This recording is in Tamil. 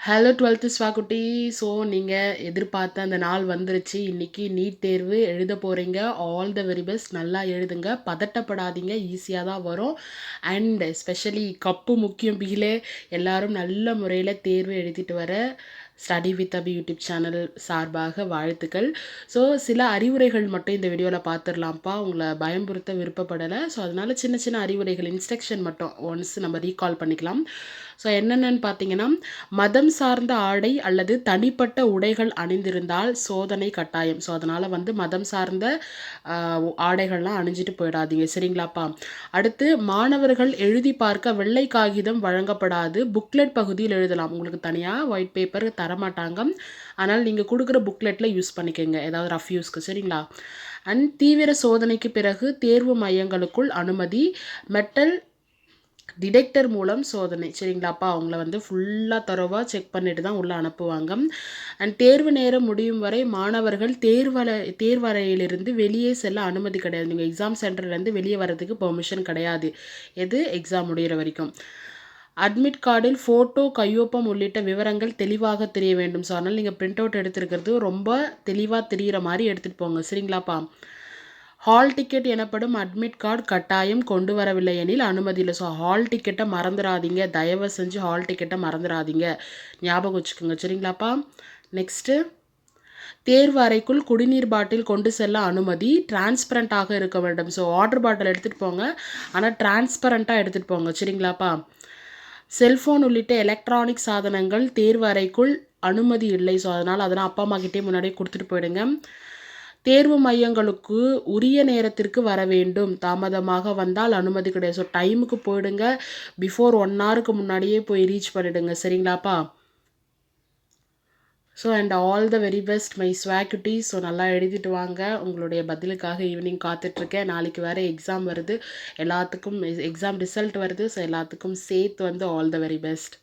ஹலோ டுவெல்த்து ஸ்வாக்குட்டி ஸோ நீங்கள் எதிர்பார்த்த அந்த நாள் வந்துருச்சு. இன்றைக்கி நீட் தேர்வு எழுத போகிறீங்க ஆல் த வெரி பெஸ்ட் நல்லா எழுதுங்க. பதட்டப்படாதீங்க. ஈஸியாக தான் வரும். அண்ட் எஸ்பெஷலி கப்பு முக்கியம் பீலே எல்லோரும் நல்ல முறையில் தேர்வு எழுதிட்டு வர study with Abhi YouTube channel சார்பாக வாழ்த்துக்கள். ஸோ சில அறிவுரைகள் மட்டும் இந்த வீடியோவில் பார்த்துடலாம்ப்பா உங்களை பயம்புறுத்த விருப்பப்படலை. ஸோ அதனால் சின்ன சின்ன அறிவுரைகள் இன்ஸ்ட்ரக்ஷன் மட்டும் ஒன்ஸ் நம்ம ரீகால் பண்ணிக்கலாம். ஸோ என்னென்னு பார்த்தீங்கன்னா மதம் சார்ந்த ஆடை அல்லது தனிப்பட்ட உடைகள் அணிந்திருந்தால் சோதனை கட்டாயம். ஸோ அதனால் வந்து மதம் சார்ந்த ஆடைகள்லாம் அணிஞ்சிட்டு போயிடாதீங்க. சரிங்களாப்பா? அடுத்து மாணவர்கள் எழுதி பார்க்க வெள்ளை காகிதம் வழங்கப்படாது. புக்லெட் பகுதியில் எழுதலாம். உங்களுக்கு தனியாக ஒயிட் பேப்பர் தரமாட்டாங்க. ஆனால் நீங்கள் கொடுக்குற புக்லெட்டில் யூஸ் பண்ணிக்கோங்க. ஏதாவது ரஃப் யூஸ்க்கு சரிங்களா? அண்ட் தீவிர சோதனைக்கு பிறகு தேர்வு மையங்களுக்குள் அனுமதி மெட்டல் டிடெக்டர் மூலம் சோதனை சரிங்களாப்பா அவங்கள வந்து ஃபுல்லாக தரவாக செக் பண்ணிட்டு தான் உள்ளே அனுப்புவாங்க. அண்ட் தேர்வு நேரம் முடியும் வரை மாணவர்கள் தேர்வலை தேர்வறையிலிருந்து வெளியே செல்ல அனுமதி கிடையாது. நீங்கள் எக்ஸாம் சென்டர்லேருந்து வெளியே வர்றதுக்கு பெர்மிஷன் கிடையாது. எது? எக்ஸாம் முடிகிற வரைக்கும். அட்மிட் கார்டில் ஃபோட்டோ கையொப்பம் உள்ளிட்ட விவரங்கள் தெளிவாக தெரிய வேண்டும் ஸோ அதனால் நீங்கள் பிரிண்ட் அவுட் எடுத்துருக்கிறது ரொம்ப தெளிவாக தெரிகிற மாதிரி எடுத்துகிட்டு போங்க சரிங்களாப்பா? ஹால் டிக்கெட் எனப்படும் அட்மிட் கார்டு கட்டாயம் கொண்டு வரவில்லை எனில் அனுமதி இல்லை ஸோ ஹால் டிக்கெட்டை மறந்துடாதீங்க தயவு செஞ்சு ஹால் டிக்கெட்டை மறந்துடாதீங்க ஞாபகம் வச்சுக்கோங்க சரிங்களாப்பா? நெக்ஸ்ட்டு தேர்வு அறைக்குள் குடிநீர் பாட்டில் கொண்டு செல்ல அனுமதி டிரான்ஸ்பரண்ட்டாக இருக்க வேண்டும் ஸோ வாட்டர் பாட்டில் எடுத்துகிட்டு போங்க. ஆனால் டிரான்ஸ்பரண்ட்டாக எடுத்துகிட்டு போங்க சரிங்களாப்பா? செல்ஃபோன் உள்ளிட்ட எலக்ட்ரானிக் சாதனங்கள் தேர்வு அறைக்குள் அனுமதி இல்லை. ஸோ அதனால் அதெல்லாம் அப்பா அம்மா முன்னாடியே கொடுத்துட்டு போயிடுங்க. தேர்வு மையங்களுக்கு உரிய நேரத்திற்கு வர வேண்டும். தாமதமாக வந்தால் அனுமதி கிடையாது. ஸோ டைமுக்கு போயிடுங்க. பிஃபோர் ஒன் ஹவருக்கு முன்னாடியே போய் ரீச் பண்ணிவிடுங்க சரிங்களாப்பா? So and all the very best my ஸ்வாக்குட்டி so நல்லா எழுதிட்டு வாங்க. உங்களுடைய பதிலுக்காக ஈவினிங் காத்துட்ருக்கேன். நாளைக்கு வேறு எக்ஸாம் வருது. எல்லாத்துக்கும் எக்ஸாம் ரிசல்ட் வருது. ஸோ எல்லாத்துக்கும் சேர்த்து வந்து ஆல் த வெரி பெஸ்ட்